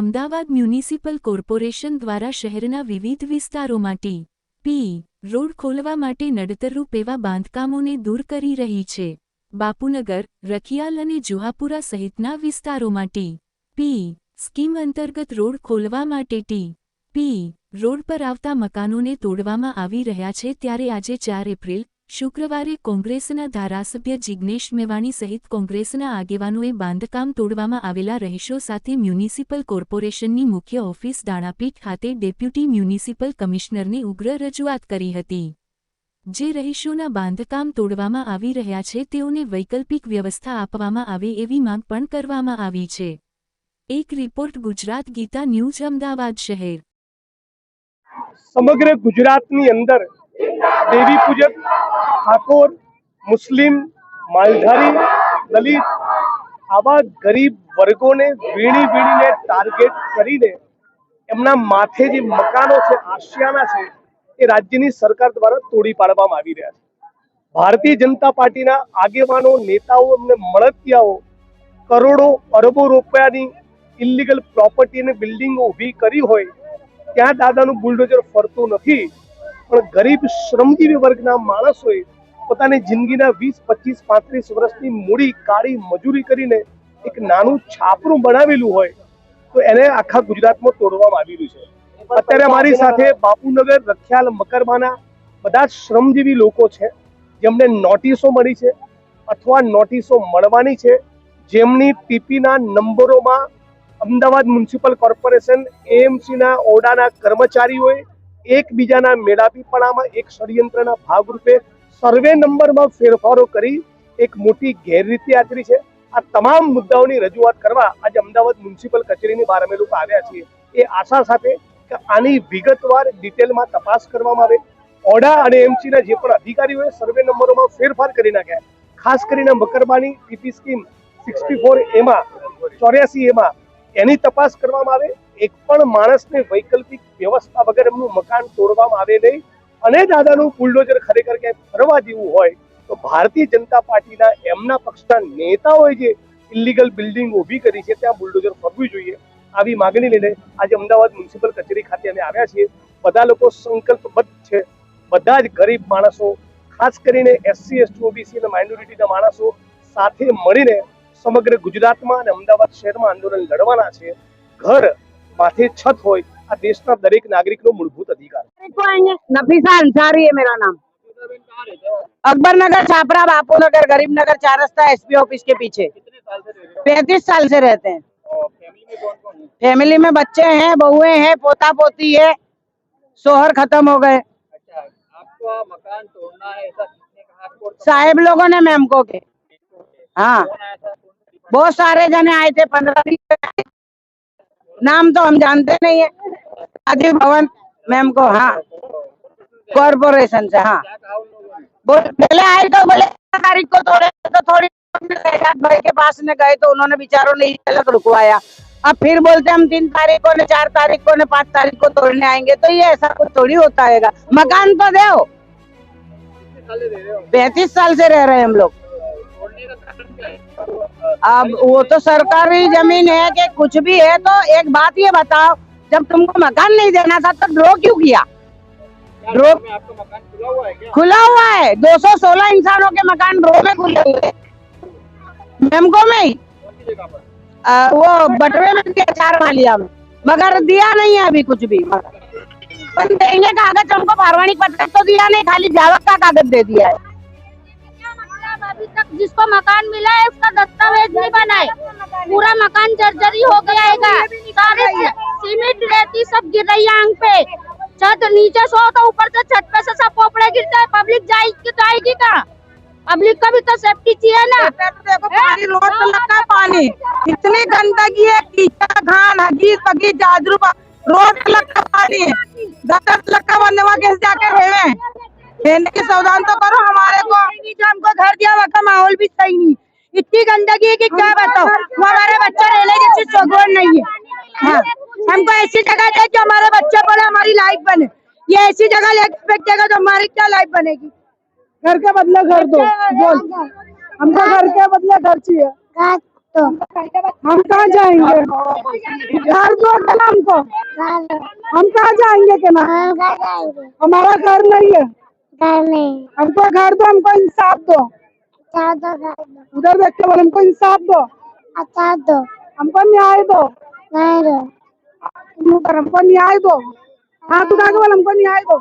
Ahmedabad municipal corporation દ્વારા શહેરના વિવિધ વિસ્તારોમાં ટી, પી, રોડ ખોલવા માટે નડતરરૂપ એવા બાંધકામોને દૂર કરી રહી છે. બાપુનગર, રખિયાલ અને જુહાપુરા સહિતના વિસ્તારોમાં ટી, પી, સ્કીમ અંતર્ગત રોડ ખોલવા માટે ટી, પી, રોડ પર આવતા મકાનોને તોડવામાં આવી રહ્યા છે. ત્યારે આજે ચાર એપ્રિલ શુક્રવારે કોંગ્રેસના ધારાસભ્ય જિગ્નેશ મેવાણી સહિત કોંગ્રેસના આગેવાનોએ બાંધકામ તોડવામાં આવેલા રહીશો સાથે મ્યુનિસિપલ કોર્પોરેશનની મુખ્ય ઓફિસ દાણાપીઠ ખાતે ડેપ્યુટી મ્યુનિસિપલ કમિશનરને ઉગ્ર રજૂઆત કરી હતી. જે રહીશોના બાંધકામ તોડવામાં આવી રહ્યા છે તેઓને વૈકલ્પિક વ્યવસ્થા આપવામાં આવે એવી માંગ પણ કરવામાં આવી છે. એક રિપોર્ટ ગુજરાત ગીતા ન્યૂઝ, અમદાવાદ શહેર. સમગ્ર ગુજરાતની અંદર દેવી પૂજક ઠાકોર, મુસ્લિમ, માલધારી દલિત આવા ગરીબ વર્ગોને વીણી વીણીને ટાર્ગેટ કરીને એમના માથે જે મકાનો છે આશિયાના છે, એ રાજ્યની સરકાર દ્વારા તોડી પાડવામાં આવી રહ્યા છે. ભારતીય જનતા પાર્ટીના આગેવાનો, નેતાઓ, એમને મળતિયાઓ કરોડો, અરબો રૂપિયાની ઇલીગલ પ્રોપર્ટી અને બિલ્ડિંગો ઊભી કરી હોય, ત્યાં દાદાનું બુલડોઝર ફરતું નથી. પણ ગરીબ, શ્રમજીવી વર્ગના માણસોએ પોતાની જિંદગીના વીસ, પચીસ, પાંત્રીસ વર્ષની મૂડી કાળી મજૂરી કરીને એક નાનું છાપરું બનાવેલું હોય, તો એને આખા ગુજરાતમાં તોડવામાં આવી રહ્યું છે. અત્યારે મારી સાથે બાપુનગર, રખિયાલ, મકરમાના બધા જ શ્રમજીવી લોકો છે, જેમને નોટિસો મળી છે અથવા નોટિસો મળવાની છે. જેમની ટીપીના નંબરોમાં અમદાવાદ મ્યુનિસિપલ કોર્પોરેશન, એએમસીના ઓરડાના કર્મચારીઓએ એકબીજાના મેળાપીપણામાં એક ષડયંત્રના ભાગરૂપે સર્વે નંબરમાં ફેરફારો કરી એક મોટી ગેરરીતિ આચરી છે. આ તમામ મુદ્દાઓની રજૂઆત કરવા આજે અમદાવાદ મ્યુનિસિપલ કચેરીની બહાર અમે લોકો આવ્યા છીએ. એ આશા સાથે કે આની વિગતવાર ડિટેલમાં તપાસ કરવામાં આવે. ઓડા અને એમસીના જે પણ અધિકારીઓએ સર્વે નંબરોમાં ફેરફાર કરી નાખ્યા. ખાસ કરીને મકરબાની ટીપી સ્કીમ સિક્સટી ફોર એમાં, ચોર્યાસી એમાં એની તપાસ કરવામાં આવે. એક પણ માણસને વૈકલ્પિક વ્યવસ્થા વગર એમનું મકાન તોડવામાં આવે નહીં. અને દાદાનું બુલડોઝર ખરેખર ક્યાંય ફરવા જેવું હોય, તો ભારતીય જનતા પાર્ટીના એમના પક્ષના નેતાઓએ જે ઇલીગલ બિલ્ડિંગ ઊભી કરી છે, ત્યાં બુલડોઝર ફરવું જોઈએ. આવી માગણી લઈને આજે અમદાવાદ મ્યુનિસિપલ કચેરી ખાતે અમે આવ્યા છીએ. બધા લોકો સંકલ્પબદ્ધ છે. બધા જ ગરીબ માણસો, ખાસ કરીને એસસી એસટી ઓબીસી અને માઇનોરિટીના માણસો સાથે મળીને સમગ્ર ગુજરાતમાં અને અમદાવાદ શહેરમાં આંદોલન લડવાના છે. ઘર, માથે છત હોય, આ દેશના દરેક નાગરિકનો મૂળભૂત અધિકાર को आएँगे नफीसा अंसारी है मेरा नाम अकबर नगर छापरा बापू नगर गरीब नगर चार रास्ता एसपी ऑफ़िस के पीछे पैंतीस साल से रहते हैं फैमिली में बच्चे हैं बहुए हैं पोता पोती है सोहर खत्म हो गए आपको साहेब लोगों ने मैम को के हाँ बहुत सारे जने आए थे पंद्रह नाम तो हम जानते नहीं है राजीव भवन मैम को हाँ। कॉरपोरेशन से हाँ। ने पहले आए तो बोले तारीख को तोड़े तो थोड़ी भाई के पास में गए तो उन्होंने बेचारों ने अलग रुकवाया। अब फिर बोलते हम तीन तारीख को ने, चार तारीख को ने, पाँच तारीख को तोड़ने आएँगे तो ये ऐसा कुछ थोड़ी होता है मकान तो दो पैंतीस साल से रह रहे हैं हम लोग। अब वो तो सरकारी ज़मीन है कि कुछ भी है तो एक बात ये बताओ जब तुमको मकान नहीं देना था तो ड्रो क्यों किया? ड्रॉ में आपका मकान खुला हुआ है क्या? खुला हुआ है। 216 इंसानों के मकान ड्रॉ में खुले हुए मेमको में ही। कौन सी जगह पर? आ, वो बटवे में दिया चार मालिया में। मगर दिया नहीं है अभी कुछ भी पर देंगे कागज़ हमको पारवानिक पत्र तो दिया नहीं खाली जावक का कागज़ दे दिया है। मतलब अभी तक जिसको मकान मिला है उसका दस्तावेज़ नहीं बना है पूरा मकान जर्जरी हो गया है सारे सीमेंट रेती सब गिर रही है आंग पे। छत नीचे सो तो ऊपर से छत पे से सब पोपड़े गिरते हैं पब्लिक जाएगी तो आएगी कहाँ? पब्लिक का भी तो सेफ्टी चाहिए ना। देखो पानी रोड पे लगता है पानी। इतनी गंदगी है कीचड़ खान हगीज बगीच जाजरू रोड पे लगता पानी। दस दस लाख का बनने वहाँ कैसे जाके रहे रहने के सावधान तो करो हमारे को जो हमको घर दिया वहाँ का माहौल भी सही नहीं। इतनी गंदगी है कि क्या बताओ हमारे बच्चा रहने की चौगवन नहीं है। हाँ। हमको ऐसी जगह दे जो हमारे बच्चे बोले हमारी लाइफ बने ये ऐसी जगह ले जगह तो हमारी क्या लाइफ बनेगी घर के बदले घर दो बोल हमको घर के बदले घर चाहिए तो हम कहाँ जाएंगे घर दो के ना हमको हम कहाँ जाएंगे के ना हम घर जाएंगे हमारा घर नहीं है घर नहीं हमको घर दो हमको इंसाफ दो अच्छा दो घर दो उधर देख के बोले हमको इंसाफ दो अच्छा दो हमको न्याय दो नहीं दो मुंह पर हमको न्याय दो हाथ उठा के बोले हमको न्याय दो